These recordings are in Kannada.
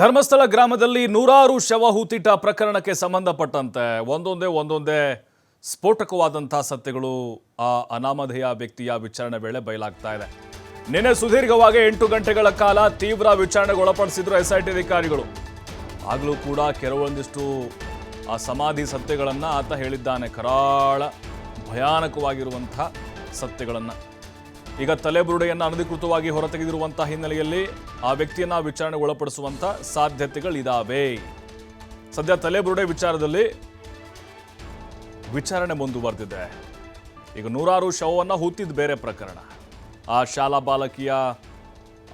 ಧರ್ಮಸ್ಥಳ ಗ್ರಾಮದಲ್ಲಿ ನೂರಾರು ಶವ ಹೂತಿಟ ಪ್ರಕರಣಕ್ಕೆ ಸಂಬಂಧಪಟ್ಟಂತೆ ಒಂದೊಂದೇ ಒಂದೊಂದೇ ಸ್ಫೋಟಕವಾದಂಥ ಸತ್ಯಗಳು ಆ ಅನಾಮಧೇಯ ವ್ಯಕ್ತಿಯ ವಿಚಾರಣೆ ವೇಳೆ ಬಯಲಾಗ್ತಾ ಇದೆ. ನಿನ್ನೆ ಸುದೀರ್ಘವಾಗಿ ಎಂಟು ಗಂಟೆಗಳ ಕಾಲ ತೀವ್ರ ವಿಚಾರಣೆಗೆ ಒಳಪಡಿಸಿದ್ರು ಎಸ್ಐಟಿ ಅಧಿಕಾರಿಗಳು. ಆಗಲೂ ಕೂಡ ಕೆಲವೊಂದಿಷ್ಟು ಆ ಸಮಾಧಿ ಸತ್ಯಗಳನ್ನು ಆತ ಹೇಳಿದ್ದಾನೆ. ಕರಾಳ ಭಯಾನಕವಾಗಿರುವಂಥ ಸತ್ಯಗಳನ್ನು. ಈಗ ತಲೆಬುರುಡೆಯನ್ನು ಅನಧಿಕೃತವಾಗಿ ಹೊರತೆಗೆದಿರುವಂತಹ ಹಿನ್ನೆಲೆಯಲ್ಲಿ ಆ ವ್ಯಕ್ತಿಯನ್ನು ವಿಚಾರಣೆಗೆ ಒಳಪಡಿಸುವಂಥ ಸಾಧ್ಯತೆಗಳಿದಾವೆ. ಸದ್ಯ ತಲೆಬುರುಡೆ ವಿಚಾರದಲ್ಲಿ ವಿಚಾರಣೆ ಮುಂದುವರೆದಿದೆ. ಈಗ ನೂರಾರು ಶವವನ್ನು ಹೂತಿದ್ದು ಬೇರೆ ಪ್ರಕರಣ. ಆ ಶಾಲಾ ಬಾಲಕಿಯ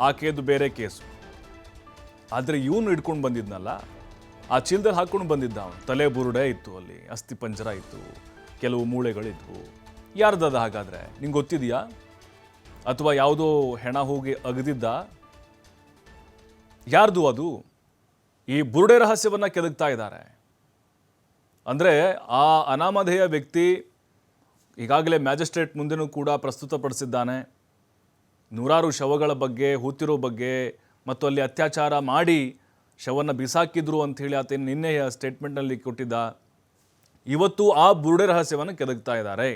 ಆಕೆಯದು ಬೇರೆ ಕೇಸು. ಆದರೆ ಇವನು ಹಿಡ್ಕೊಂಡು ಬಂದಿದ್ನಲ್ಲ? ಆ ಚೀಲದಲ್ಲಿ ಹಾಕ್ಕೊಂಡು ಬಂದಿದ್ದ ಅವನು. ತಲೆ ಬುರುಡೆ ಇತ್ತು ಅಲ್ಲಿ, ಅಸ್ಥಿ ಪಂಜರ ಇತ್ತು, ಕೆಲವು ಮೂಳೆಗಳಿದ್ವು. ಯಾರ್ದದ ಹಾಗಾದರೆ? ನಿಂಗೆ ಗೊತ್ತಿದೆಯಾ? ಅಥವಾ ಯಾವುದೋ ಹೆಣ ಹೋಗಿ ಅಗದಿದ್ದ, ಯಾರ್ದು ಅದು? ಈ ಬುರುಡೆ ರಹಸ್ಯವನ್ನು ಕೆದಕ್ತಾ ಇದ್ದಾರೆ. ಅಂದರೆ ಆ ಅನಾಮಧೇಯ ವ್ಯಕ್ತಿ ಈಗಾಗಲೇ ಮ್ಯಾಜಿಸ್ಟ್ರೇಟ್ ಮುಂದೆನೂ ಕೂಡ ಪ್ರಸ್ತುತಪಡಿಸಿದ್ದಾನೆ. ನೂರಾರು ಶವಗಳ ಬಗ್ಗೆ, ಹೂತಿರೋ ಬಗ್ಗೆ, ಮತ್ತು ಅಲ್ಲಿ ಅತ್ಯಾಚಾರ ಮಾಡಿ ಶವನ್ನು ಬಿಸಾಕಿದ್ರು ಅಂಥೇಳಿ ಆತ ನಿನ್ನೆಯ ಸ್ಟೇಟ್ಮೆಂಟ್ನಲ್ಲಿ ಕೊಟ್ಟಿದ್ದ. ಇವತ್ತು ಆ ಬುರುಡೆ ರಹಸ್ಯವನ್ನು ಕೆದಕ್ತಾ ಇದ್ದಾರೆ.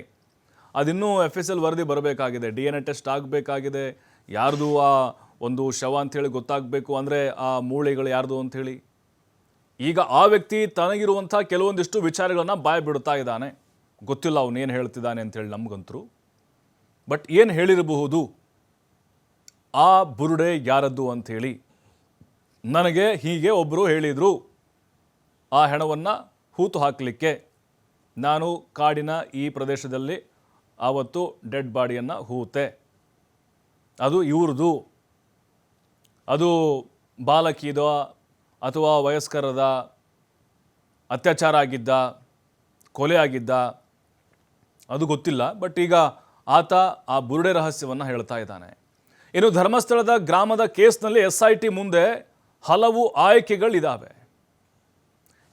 ಅದಿನ್ನೂ ಎಫ್ ಎಸ್ ಎಲ್ ವರದಿ ಬರಬೇಕಾಗಿದೆ ಡಿ ಎನ್ ಎ ಟೆಸ್ಟ್ ಆಗಬೇಕಾಗಿದೆ. ಯಾರ್ದು ಆ ಒಂದು ಶವ ಅಂಥೇಳಿ ಗೊತ್ತಾಗಬೇಕು ಅಂದರೆ ಆ ಮೂಳೆಗಳು ಯಾರ್ದು ಅಂಥೇಳಿ? ಈಗ ಆ ವ್ಯಕ್ತಿ ತನಗಿರುವಂಥ ಕೆಲವೊಂದಿಷ್ಟು ವಿಚಾರಗಳನ್ನು ಬಾಯ್ ಬಿಡ್ತಾ ಇದ್ದಾನೆ. ಗೊತ್ತಿಲ್ಲ ಅವನೇನು ಹೇಳ್ತಿದ್ದಾನೆ ಅಂಥೇಳಿ ನಮಗಂತರು. ಬಟ್ ಏನು ಹೇಳಿರಬಹುದು? ಆ ಬುರುಡೆ ಯಾರದ್ದು ಅಂಥೇಳಿ? ನನಗೆ ಹೀಗೆ ಒಬ್ಬರು ಹೇಳಿದರು. ಆ ಹೆಣವನ್ನು ಹೂತು ಹಾಕಲಿಕ್ಕೆ. ನಾನು ಕಾಡಿನ ಈ ಪ್ರದೇಶದಲ್ಲಿ ಆವತ್ತು ಡೆಡ್ ಬಾಡಿಯನ್ನು ಹೂತೆ. ಅದು ಇವ್ರದ್ದು ಅದು ಬಾಲಕಿದ ಅಥವಾ ವಯಸ್ಕರದ ಅತ್ಯಾಚಾರ ಆಗಿದ್ದ, ಕೊಲೆ ಆಗಿದ್ದ, ಅದು ಗೊತ್ತಿಲ್ಲ, ಬಟ್ ಈಗ ಆತ ಆ ಬುರುಡೆ ರಹಸ್ಯವನ್ನು ಹೇಳ್ತಾ ಇದ್ದಾನೆ. ಇನ್ನು ಧರ್ಮಸ್ಥಳದ ಗ್ರಾಮದ ಕೇಸ್ನಲ್ಲಿ ಎಸ್ ಐ ಟಿ ಮುಂದೆ ಹಲವು ಆಯ್ಕೆಗಳಿದ್ದಾವೆ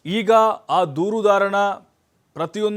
ಈಗ ಆ ದೂರುದಾರಣ ಪ್ರತಿಯೊಂದು